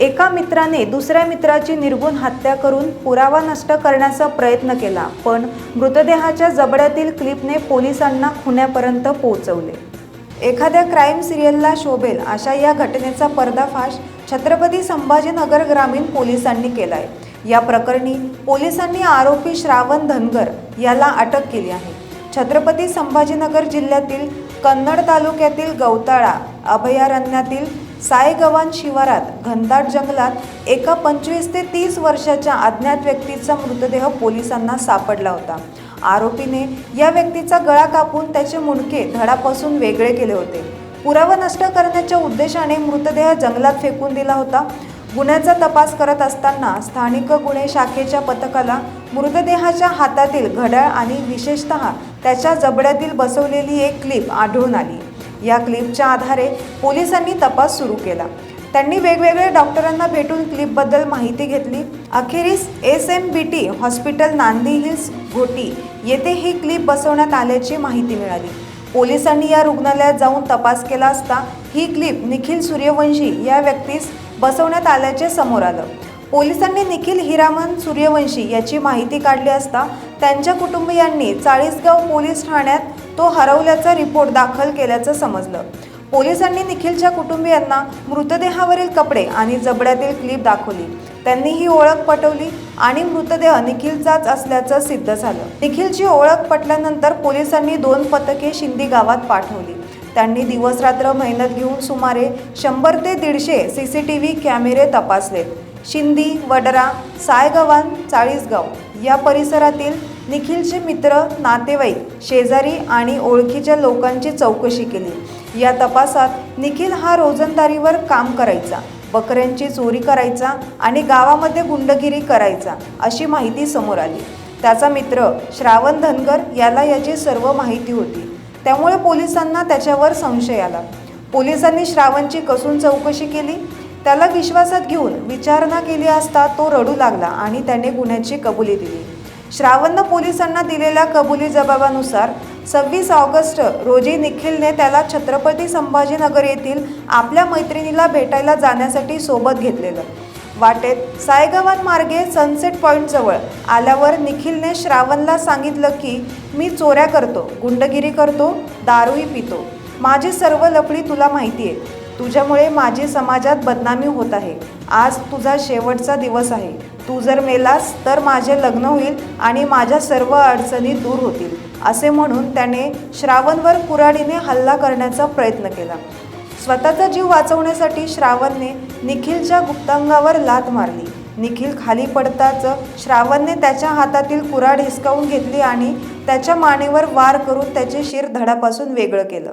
एका मित्राने दुसऱ्या मित्राची निर्गुण हत्या करून पुरावा नष्ट करण्याचा प्रयत्न केला पण मृतदेहाच्या जबड्यातील क्लिपने पोलिसांना खुन्यापर्यंत पोहोचवले. एखाद्या क्राईम सिरियलला शोभेल अशा या घटनेचा पर्दाफाश छत्रपती संभाजीनगर ग्रामीण पोलिसांनी केलाय. या प्रकरणी पोलिसांनी आरोपी श्रावण धनगर याला अटक केली आहे. छत्रपती संभाजीनगर जिल्ह्यातील कन्नड तालुक्यातील गवताळा अभयारण्यातील सायगव्हाण शिवारात घनदाट जंगलात एका पंचवीस ते तीस वर्षाच्या अज्ञात व्यक्तीचा मृतदेह पोलिसांना सापडला होता. आरोपीने या व्यक्तीचा गळा कापून त्याचे मुंडके धडापासून वेगळे केले होते. पुरावा नष्ट करण्याच्या उद्देशाने मृतदेह जंगलात फेकून दिला होता. गुन्ह्याचा तपास करत असताना स्थानिक गुन्हे शाखेच्या पथकाला मृतदेहाच्या हातातील घड्याळ आणि विशेषत त्याच्या जबड्यातील बसवलेली एक क्लिप आढळून आली. या क्लिपच्या आधारे पोलिसांनी तपास सुरू केला. त्यांनी वेगवेगळ्या डॉक्टरांना भेटून क्लिपबद्दल माहिती घेतली. अखेरीस S M B T hospital Nandi hills Ghoti येथे ही क्लिप बसवण्यात आल्याची माहिती मिळाली. पोलिसांनी या रुग्णालयात जाऊन तपास केला असता ही क्लिप निखिल सूर्यवंशी या व्यक्तीस बसवण्यात आल्याचे समोर आलं. पोलिसांनी निखिल हिरामन सूर्यवंशी याची माहिती काढली असता त्यांच्या कुटुंबियांनी चाळीसगाव पोलीस ठाण्यात तो हरवल्याचा रिपोर्ट दाखल केल्याचं समजलं. पोलिसांनी निखिलच्या कुटुंबियांना मृतदेहावरील कपडे आणि जबड्यातील क्लिप दाखवली. त्यांनी ही ओळख पटवली आणि मृतदेह निखिलचाच असल्याचं सिद्ध झालं. निखिलची ओळख पटल्यानंतर पोलिसांनी दोन पथके शिंदी गावात पाठवली. त्यांनी दिवसरात्र मेहनत घेऊन सुमारे शंभर ते दीडशे सी सी टी व्ही कॅमेरे तपासलेत. शिंदी वडरा सायगव्हाण चाळीसगाव या परिसरातील निखिलचे मित्र नातेवाईक शेजारी आणि ओळखीच्या लोकांची चौकशी केली. या तपासात निखिल हा रोजंदारीवर काम करायचा बकऱ्यांची चोरी करायचा आणि गावामध्ये गुंडगिरी करायचा अशी माहिती समोर आली. त्याचा मित्र श्रावण धनगर याला याची सर्व माहिती होती. त्यामुळे पोलिसांना त्याच्यावर संशय आला. पोलिसांनी श्रावणची कसून चौकशी केली? त्याला विश्वासात घेऊन विचारणा केली असता तो रडू लागला आणि त्याने गुन्ह्याची कबुली दिली. श्रावणनं पोलिसांना दिलेल्या कबुली जबाबानुसार सव्वीस ऑगस्ट रोजी निखिलने त्याला छत्रपती संभाजीनगर येथील आपल्या मैत्रिणीला भेटायला जाण्यासाठी सोबत घेतलेलं. वाटेत सायगावान मार्गे सनसेट पॉईंटजवळ आल्यावर निखिलने श्रावणला सांगितलं की मी चोऱ्या करतो गुंडगिरी करतो दारूही पितो. माझी सर्व लफडी तुला माहिती आहे तुझ्यामुळे माझी समाजात बदनामी होत आहे. आज तुझा शेवटचा दिवस आहे. तू जर मेलास तर माझे लग्न होईल आणि माझ्या सर्व अडचणी दूर होतील असे म्हणून त्याने श्रावणवर कुऱ्हाडीने हल्ला करण्याचा प्रयत्न केला. स्वतःचा जीव वाचवण्यासाठी श्रावणने निखिलच्या गुप्तांगावर लात मारली. निखिल खाली पडताच श्रावणने त्याच्या हातातील कुऱ्हाड हिसकावून घेतली आणि त्याच्या मानेवर वार करून त्याचे शिर धडापासून वेगळं केलं.